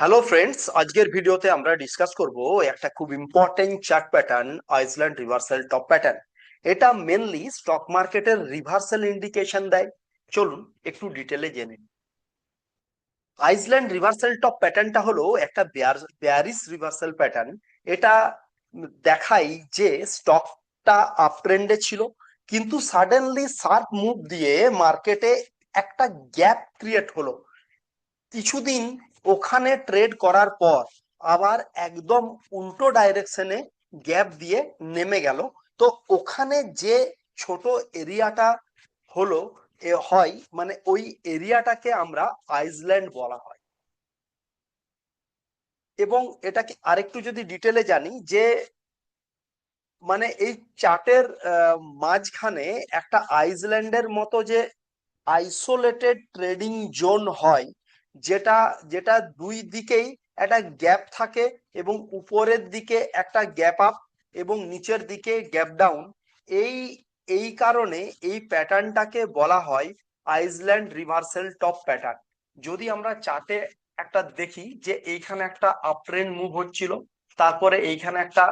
Hello friends আজকের ভিডিওতে আমরা ডিসকাস করব একটা খুব important chart pattern island reversal top pattern এটা মেনলি স্টক মার্কেটের রিভার্সাল ইন্ডিকেশন দেয়। চলুন একটু ডিটেলে জেনে নিই। আইসল্যান্ড রিভার্সাল টপ প্যাটার্নটা হলো একটা বেয়ারিস রিভার্সাল প্যাটার্ন এটা দেখাই যে স্টকটা আপ ট্রেন্ডে ছিল, কিন্তু সাডেনলি শার্প মুভ দিয়ে মার্কেটে একটা গ্যাপ ক্রিয়েট হলো। কিছুদিন ওখানে ট্রেড করার পর আবার একদম উল্টো ডাইরেকশনে গ্যাপ দিয়ে নেমে গেল। তো ওখানে যে ছোট এরিয়াটা হলো, এ হয় মানে ওই এরিয়াটাকে আমরা আইসল্যান্ড বলা হয়। এবং এটাকে আরেকটু যদি ডিটেলে জানি, যে মানে এই চার্টের মাঝখানে একটা আইসল্যান্ডের মতো যে আইসোলেটেড ট্রেডিং জোন হয় যেটা যেটা দুই দিকেই একটা গ্যাপ থাকে এবং উপরের দিকে একটা গ্যাপ আপ এবং নিচের দিকে গ্যাপ ডাউন এই এই কারণে এই প্যাটার্নটাকে বলা হয় আইসল্যান্ড রিভার্সেল টপ প্যাটার্ন যদি আমরা চাটে একটা দেখি যে এইখানে একটা আপ ট্রেন্ড মুভ হচ্ছিল তারপরে এইখানে একটা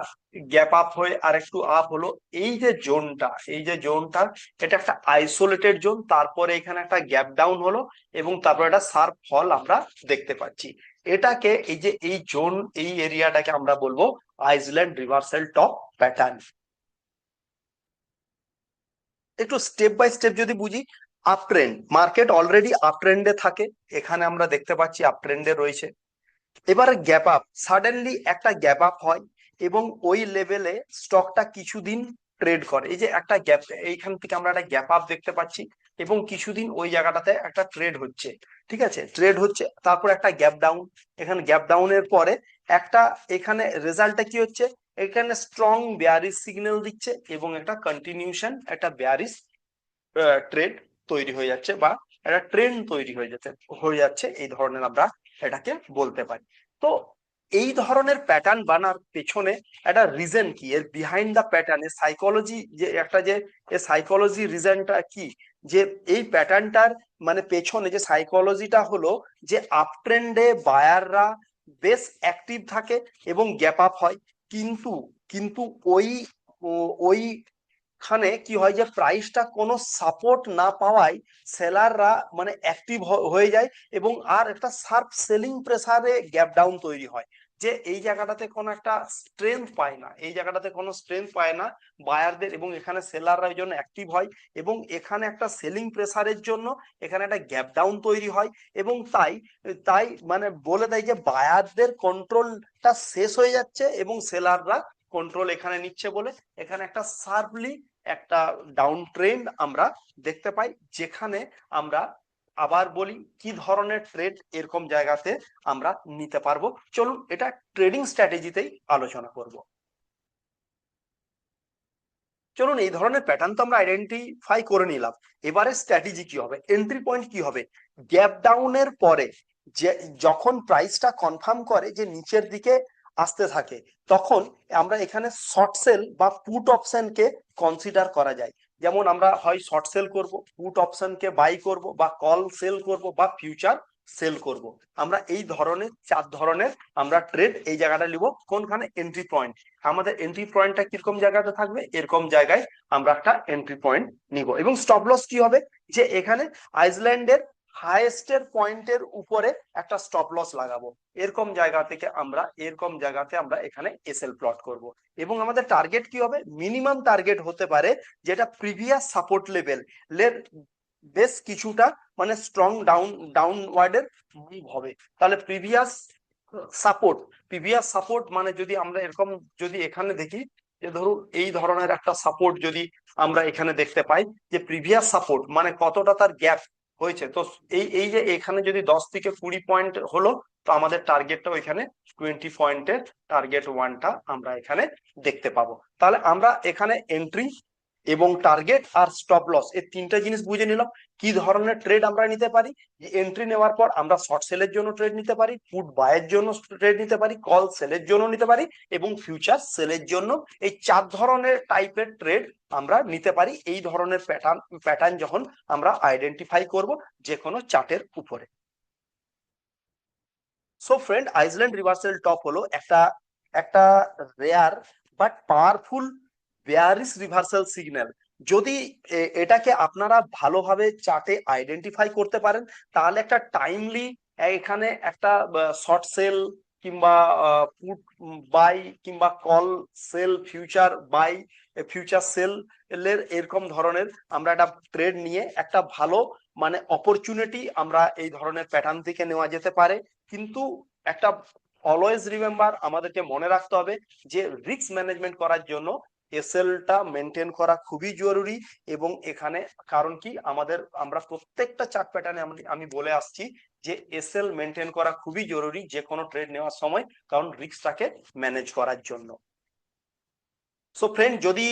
গ্যাপ আপ হয়ে আর একটু আপ হলো। এই যে জোনটা এই যে জোনটা এটা একটা আইসোলেটেড জোন তারপরে এখানে একটা গ্যাপ ডাউন হলো এবং তারপরে একটা সার্প ফল আমরা দেখতে পাচ্ছি। এটাকে এই যে এই জোন এই এরিয়াটাকে আমরা বলব আইসল্যান্ড রিভার্সাল টপ প্যাটার্ন একটু স্টেপ বাই স্টেপ যদি বুঝি up trend market already up ট্রেন্ডে থাকে। এখানে আমরা দেখতে পাচ্ছি আপ ট্রেন্ডে রয়েছে। এবার গ্যাপ আপ সাডেনলি একটা গ্যাপ আপ হয় এবং ওই লেভেলে স্টকটা কিছুদিন ট্রেড করে। এই যে একটা গ্যাপ এইখান থেকে আমরা একটা গ্যাপ আপ দেখতে পাচ্ছি এবং কিছুদিন ওই জায়গাটাতে একটা ট্রেড হচ্ছে। ঠিক আছে? ট্রেড হচ্ছে, তারপর একটা গ্যাপ ডাউন এখানে গ্যাপ ডাউনের পরে একটা, এখানে রেজাল্টটা কি হচ্ছে? এখানে স্ট্রং বেয়ারিস সিগন্যাল দিচ্ছে এবং একটা কন্টিনিউশন একটা বেয়ারিস ট্রেড তৈরি হয়ে যাচ্ছে বা একটা ট্রেন্ড তৈরি হয়ে যাচ্ছে হয়ে যাচ্ছে। এই ধরনের আমরা এটাকে বলতে পারি। তো এই ধরনের প্যাটার্ন বানার পেছনে একটা রিজন কি? এর বিহাইন্ড দ্য প্যাটার্ন এর সাইকোলজি যে একটা যে সাইকোলজি রিজনটা কি? যে এই প্যাটার্নটার মানে পেছনে যে সাইকোলজিটা হলো যে আপ ট্রেন্ডে বায়াররা বেশ অ্যাক্টিভ থাকে এবং গ্যাপ আপ হয়। কিন্তু কিন্তু ওই ওই খানে কি হয় যে প্রাইসটা কোনো সাপোর্ট না পাওয়ায় সেলাররা মানে অ্যাক্টিভ হয়ে যায় এবং আর একটা শার্প সেলিং প্রেসারে গ্যাপ ডাউন তৈরি হয়। যে এই জায়গাটাতে কোনো একটা স্ট্রেংথ পায় না, এই জায়গাটাতে কোনো স্ট্রেংথ পায় না বায়ারদের এবং এখানে সেলাররা ওই জন্য অ্যাক্টিভ হয় এবং এখানে একটা সেলিং প্রেসারের জন্য এখানে একটা গ্যাপ ডাউন তৈরি হয় এবং তাই তাই মানে বলে দেয় যে বায়ারদের কন্ট্রোলটা শেষ হয়ে যাচ্ছে এবং সেলাররা কন্ট্রোল এখানে নিচ্ছে বলে, এখানে একটা শার্পলি একটা ডাউন ট্রেন্ড আমরা দেখতে পাই, যেখানে আমরা আবার বলি কি ধরনের ট্রেড এরকম জায়গাতে আমরা নিতে পারব। চলুন এটা ট্রেডিং স্ট্র্যাটেজিতেই আলোচনা করব। চলুন এই ধরনের প্যাটার্ন তো আমরা আইডেন্টিফাই করে নিলাম। এবারে স্ট্র্যাটেজি কি হবে? এন্ট্রি পয়েন্ট কি হবে? গ্যাপ ডাউনের পরে যে, যখন প্রাইসটা কনফার্ম করে যে নিচের দিকে আসতে থাকে। তখন আমরা এখানে শর্ট সেল বা পুট অপশনকে কনসিডার করা যায়। যেমন আমরা হয় শর্ট সেল করব পুট অপশনকে বাই করব বা কল সেল করব বা ফিউচার সেল করব। আমরা এই ধরনের চার ধরনের আমরা ট্রেড এই জায়গাটা নিব কোনখানে? এন্ট্রি পয়েন্ট আমাদের এন্ট্রি পয়েন্টটা কীরকম জায়গাতে থাকবে? এরকম জায়গায় আমরা একটা এন্ট্রি পয়েন্ট নিব। এবং স্টপ লস কি হবে? যে এখানে আইসল্যান্ডের হাইয়েস্টের পয়েন্টের উপরে একটা স্টপ লস লাগাবো। এরকম জায়গা থেকে আমরা, এরকম জায়গাতে আমরা এখানে এসএল প্লট করব। এবং আমাদের টার্গেট কি হবে? মিনিমাম টার্গেট হতে পারে যেটা প্রিভিয়াস সাপোর্ট লেভেল লের বেশ কিছুটা মানে স্ট্রং ডাউন ডাউনওয়ার্ডের মুভ হবে। তাহলে প্রিভিয়াস সাপোর্ট প্রিভিয়াস সাপোর্ট মানে যদি আমরা এরকম যদি এখানে দেখি যে ধরুন এই ধরনের একটা সাপোর্ট যদি আমরা এখানে দেখতে পাই যে প্রিভিয়াস সাপোর্ট মানে কতটা তার গ্যাপ হয়েছে। তো এই এই যে এখানে যদি দশ থেকে কুড়ি পয়েন্ট হলো, তো আমাদের টার্গেটটা ওইখানে টোয়েন্টি পয়েন্টের টার্গেট ওয়ানটা আমরা এখানে দেখতে পাবো। তাহলে আমরা এখানে এন্ট্রি এবং টার্গেট আর স্টপ লস এই তিনটা জিনিস বুঝে নিলাম। কি ধরনের ট্রেড আমরা নিতে পারি? এন্ট্রি নেওয়ার পর আমরা শর্ট সেলের জন্য ট্রেড নিতে পারি ফুড বায়ের জন্য ট্রেড নিতে পারি কল সেলের জন্য নিতে পারি এবং ফিউচার সেলের জন্য এই চার ধরনের টাইপের ট্রেড আমরা নিতে পারি। এই ধরনের প্যাটার্ন প্যাটার্ন যখন আমরা আইডেন্টিফাই করব যে কোনো চার্টের উপরে। So friend island reversal top হলো একটা একটা rare but powerful bearish reversal signal যদি এটাকে আপনারা ভালোভাবে চার্টে আইডেন্টিফাই করতে পারেন, তাহলে একটা টাইমলি এখানে একটা শর্ট সেল কিংবা পুট বাই কিংবা call sell future buy future sell এর এরকম ধরনের আমরা একটা ট্রেড নিয়ে একটা ভালো মানে অপরচুনিটি আমরা এই ধরনের প্যাটার্ন থেকে নেওয়া যেতে পারে। কিন্তু একটা অলওয়েজ রিমেম্বার আমাদেরকে মনে রাখতে হবে যে রিস্ক ম্যানেজমেন্ট করার জন্য এসএলটা মেনটেন করা খুবই জরুরি এবং এখানে কারণ কি আমাদের, আমরা প্রত্যেকটা চার্ট প্যাটার্নে আমি বলে আসছি যে এসএল মেনটেন করা খুবই জরুরি যে কোনো ট্রেড নেওয়ার সময় কারণ রিস্কটাকে ম্যানেজ করার জন্য। সো ফ্রেন্ড যদি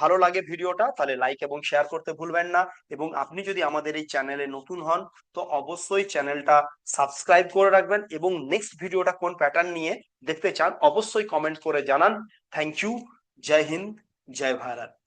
ভালো লাগে ভিডিওটা, তাহলে লাইক এবং শেয়ার করতে ভুলবেন না এবং আপনি যদি আমাদের এই চ্যানেলে নতুন হন, তো অবশ্যই চ্যানেলটা সাবস্ক্রাইব করে রাখবেন এবং নেক্সট ভিডিওটা কোন প্যাটার্ন নিয়ে দেখতে চান, অবশ্যই কমেন্ট করে জানান। থ্যাংক ইউ जय हिंद जय भारत।